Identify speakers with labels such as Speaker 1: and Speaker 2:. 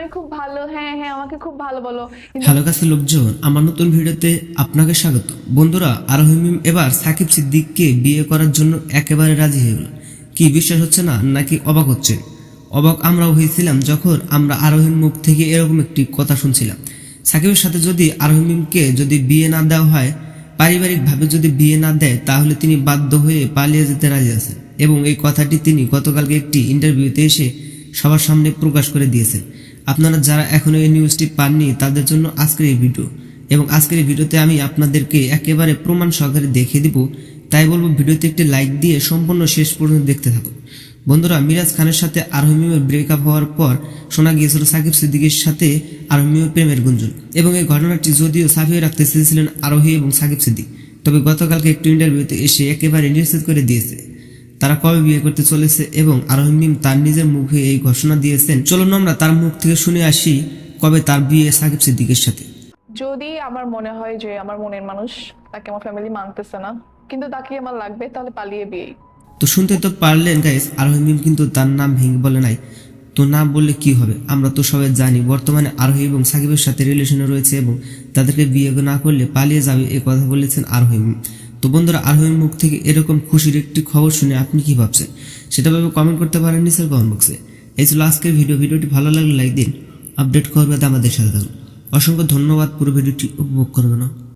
Speaker 1: আমি খুব ভালো হ্যাঁ হ্যাঁ আমাকে খুব ভালো বলো।
Speaker 2: হ্যালো কাছে লোকজন, আমার নতুন ভিডিওতে আপনাকে স্বাগত। বন্ধুরা এবার সাকিব সিদ্দিককে বিয়ে করার জন্য একেবারে রাজি হয়ে কি বিশ্বাস হচ্ছে না, নাকি অবাক হচ্ছে? অবাক আমরাও হয়েছিলাম যখন আমরা আরোহীর মুখ থেকে এরকম একটি কথা শুনছিলাম। সাকিবের সাথে যদি আরোহিমিমকে যদি বিয়ে না দেওয়া হয়, পারিবারিকভাবে যদি বিয়ে না দেয়, তাহলে তিনি বাধ্য হয়ে পালিয়ে যেতে রাজি আছেন। এবং এই কথাটি তিনি গতকালকে একটি ইন্টারভিউতে এসে সবার সামনে প্রকাশ করে দিয়েছে। আপনারা যারা এখনও এই নিউজটি পাননি, তাদের জন্য আজকের এই ভিডিও এবং আজকের এই ভিডিওতে আমি আপনাদেরকে একেবারে প্রমাণ সহকারে দেখিয়ে দিব। তাই বলব ভিডিওতে একটি লাইক দিয়ে সম্পূর্ণ শেষ পর্যন্ত দেখতে থাকুন। বন্ধুরা, মিরাজ খানের সাথে আরহমিমের ব্রেকআপ হওয়ার পর শোনা গিয়েছিল সাকিব সিদ্দিকের সাথে আরহমিমের প্রেমের গুঞ্জন। এবং এই ঘটনাটি যদিও সাফিয়ে রাখতে চেয়েছিলেন আরোহী এবং সাকিব সিদ্দিক। তবে গতকালকে একটি ইন্টারভিউতে এসে একেবারে নিশ্চিত করে দিয়েছে। তারা কবে বিয়ে করতে চলেছে এবং আরোহিম তার নিজের মুখে এই ঘোষণা দিয়েছেন। চলুন আমরা তার মুখ থেকে শুনে আসি কবে তার বিয়ে সাকিব সিদ্দিকের সাথে।
Speaker 1: যদি আমার মনে হয় যে আমার মনের মানুষ তাকে আমার ফ্যামিলি মানতেছে না কিন্তু তাকে আমার লাগবে তাহলে পালিয়ে বিয়ে
Speaker 2: তো শুনতে তো পারলেন গাইস আরোহিম কিন্তু তার নাম ভেঙে বলে নাই। তো না বললে কি হবে? আমরা তো সবাই জানি বর্তমানে আরোহী এবং সাকিবের সাথে রিলেশনে রয়েছে এবং তাদেরকে বিয়ে না করলে পালিয়ে যাবে এই কথা বলেছেন আরোহিম তো বন্ধুরা, আরোহীর মুখ থেকে এরকম খুশির একটি খবর শুনে আপনি কি ভাবছেন? সেটা ভাবে কমেন্ট করতে পারেন নিচের কমেন্ট বক্সে এই ছিল আজকের ভিডিও ভিডিওটি ভালো লাগলে লাইক দিন। আপডেট করবে আমাদের সাথে থাকুন। অসংখ্য ধন্যবাদ। পুরো ভিডিওটি উপভোগ করবে না